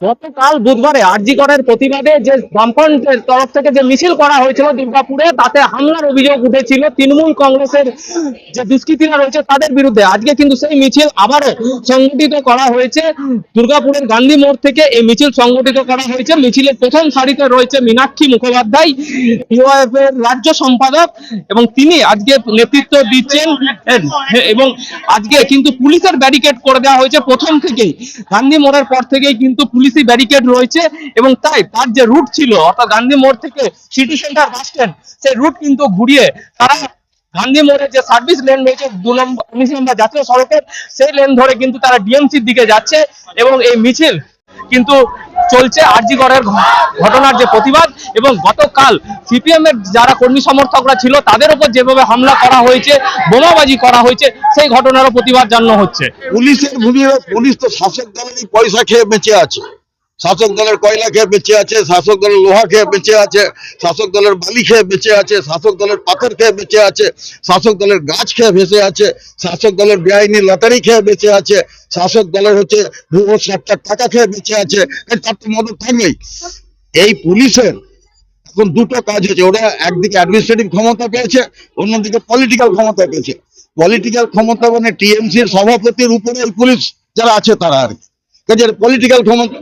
গতকাল বুধবারে আরজি করের প্রতিবাদে যে বামফ্রন্টের তরফ থেকে যে মিছিল করা হয়েছিল দুর্গাপুরে, তাতে হামলার অভিযোগ উঠেছিল। তৃণমূল কংগ্রেসের যে দুষ্কৃতীরা রয়েছে, তাদের বিরুদ্ধে আজকে কিন্তু সেই মিছিল আবারও সংগঠিত করা হয়েছে। দুর্গাপুরের গান্ধী মোড় থেকে এই মিছিল সংগঠিত করা হয়েছে। মিছিলের প্রথম সারিতে রয়েছে মীনাক্ষী মুখোপাধ্যায় ইউআইএফ এর রাজ্য সম্পাদক এবং তিনি আজকে নেতৃত্ব দিচ্ছেন। এবং আজকে কিন্তু পুলিশের ব্যারিকেড করে দেওয়া হয়েছে প্রথম থেকেই। গান্ধী মোড়ের পর থেকেই কিন্তু পুলিশি ব্যারিকেড রয়েছে এবং তাই তার যে রুট ছিল, অর্থাৎ গান্ধী মোড় থেকে সিটি সেন্টার বাস স্ট্যান্ড, সেই রুট কিন্তু ঘুরিয়ে তারা গান্ধী মোড়ের যে সার্ভিস লেন রয়েছে দু নম্বর, উনিশ নম্বর জাতীয় সড়কের, সেই লেন ধরে কিন্তু তারা ডিএমসির দিকে যাচ্ছে এবং এই মিছিল কিন্তু চলছে আরজিগড়ের ঘটনার যে প্রতিবাদ এবং গতকাল সিপিএম এর যারা কর্মী সমর্থকরা ছিল, তাদের উপর যেভাবে হামলা করা হয়েছে, বোমাবাজি করা হয়েছে, সেই ঘটনারও প্রতিবাদ জানানো হচ্ছে। পুলিশের ভূমিকা, পুলিশ তো শাসক দলেরই পয়সা খেয়ে বেঁচে আছে। শাসক দলের কয়লা খেয়ে বেঁচে আছে, শাসক দলের লোহা খেয়ে বেঁচে আছে, শাসক দলের বালি খেয়ে বেঁচে আছে, শাসক দলের পাথর খেয়ে বেঁচে আছে, শাসক দলের গাছ খেয়ে ভেসে আছে, শাসক দলের বেআইনি লটারি খেয়ে বেঁচে আছে, শাসক দলের হচ্ছে টাকা খেয়ে বেঁচে আছে। তার তো মদত থাকবেই এই পুলিশের এখন দুটো কাজ হয়েছে। ওরা একদিকে অ্যাডমিনিস্ট্রেটিভ ক্ষমতা পেয়েছে, অন্যদিকে পলিটিক্যাল ক্ষমতা পেয়েছে। পলিটিক্যাল ক্ষমতা মানে টিএমসির সভাপতির উপরে পুলিশ যারা আছে তারা আর কি। পলিটিক্যাল ক্ষমতা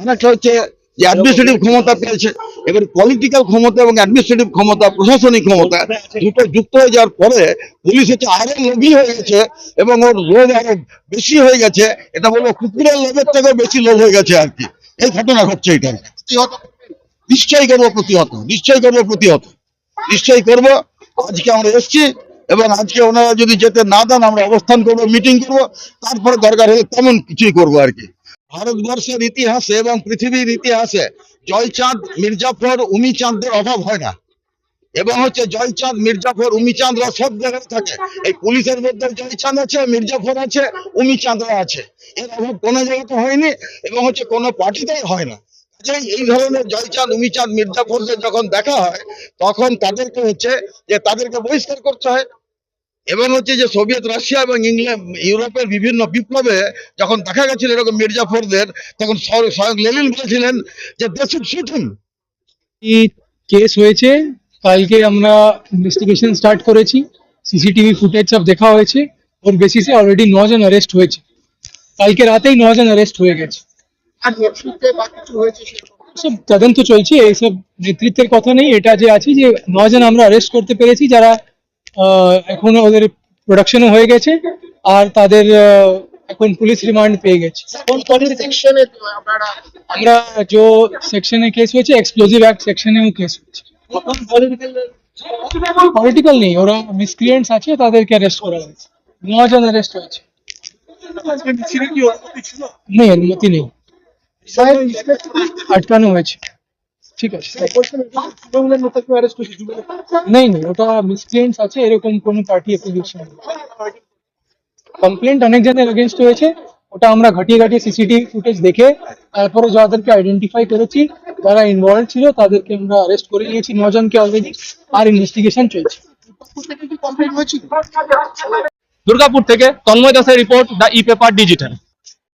অনেকটা হচ্ছে যে অ্যাডমিনিস্ট্রেটিভ ক্ষমতা পেয়েছে, এবার পলিটিক্যাল ক্ষমতা এবং অ্যাডমিনিস্ট্রেটিভ ক্ষমতা, প্রশাসনিক ক্ষমতা, দুটো যুক্ত হয়ে যাওয়ার পরে পুলিশ হচ্ছে আরও লোভী হয়ে গেছে এবং ওর লোভ আরও বেশি হয়ে গেছে, এটা বলব কুকুরের লোভের থেকেও বেশি লোভ হয়ে গেছে আর কি। এই ঘটনা ঘটছে এটা। নিশ্চয়ই করব প্রতিহত, নিশ্চয়ই করব প্রতিহত। নিশ্চয়ই করব। আজকে আমরা এসছি এবং আজকে ওনারা যদি যেতে না দেন, আমরা অবস্থান করব মিটিং করব, তারপরে দরকার হলে তেমন কিছুই করব আর কি। ভারতবর্ষের ইতিহাসে এবং পৃথিবীর ইতিহাসে জয়চাঁদ, মির্জাফর উমিচাঁদের অভাব হয় না। এবং হচ্ছে জয়চাঁদ, মির্জাফর, উমিচাঁদরা সব জায়গায় থাকে। এই পুলিশের মধ্যে জয়চাঁদ আছে, মির্জাফর আছে, উমিচাঁদরা আছে। এর অভাব কোনো জায়গাতে হয়নি এবং হচ্ছে কোনো পার্টিতেই হয় না। কাজেই এই ধরনের জয়চাঁদ, উমিচাঁদ, মির্জাফরদের যখন দেখা হয়, তখন তাদেরকে হচ্ছে যে তাদেরকে বহিষ্কার করতে হয়। এবং হচ্ছে যে সোভিয়েত রাশিয়া এবং ইংল্যান্ড ইউরোপের বিভিন্ন বিপ্লবে যখন দেখা গেছিল এরকম মির্জাফরদের তখন স্বয়ং লেনিন বলেছিলেন যে দেশ শুট হিম কেস হয়েছে? কালকে আমরা ইনভেস্টিগেশন স্টার্ট করেছি সিসিটিভি ফুটেজ সব দেখা হয়েছে ওর বেসিসে অলরেডি নজন অ্যারেস্ট হয়েছে। কালকে রাতেই নজন অ্যারেস্ট হয়ে গেছে। সব তদন্ত চলছে এইসব নেতৃত্বের কথা নেই এটা যে আছে যে নজন আমরা অ্যারেস্ট করতে পেরেছি যারা এখনও ওদের প্রোডাকশনও হয়ে গেছে আর তাদের এখন পুলিশ রিমান্ড পেয়ে গেছে। আমরা যে সেকশনে কেস হয়েছে এক্সপ্লোজিভ অ্যাক্ট সেকশনেও কেস হয়েছে। পলিটিক্যাল নেই ওরা মিসক্রিয়েন্টস আছে তাদেরকে অ্যারেস্ট করা হয়েছে। নজন অ্যারেস্ট হয়েছে। নেই অনুমতি নেই। আটকানো হয়েছে। ঠিক আছে নেই নেই ওটা মিসক্রিয়েন্টস আছে এরকম কোনো পার্টি অ্যাপ্লিকেশন কমপ্লেন্ট অনেক জনের এগেনস্ট হয়েছে ওটা আমরা ঘটিয়ে ঘটিয়ে সিসিটিভি ফুটেজ দেখে তারপরে যাদেরকে আইডেন্টিফাই করেছি যারা ইনভলভ ছিল তাদেরকে আমরা অ্যারেস্ট করে নিয়েছি নজনকে অলরেডি আর ইনভেস্টিগেশন চলছে। দুর্গাপুর থেকে তন্ময় দাসের report the e paper digital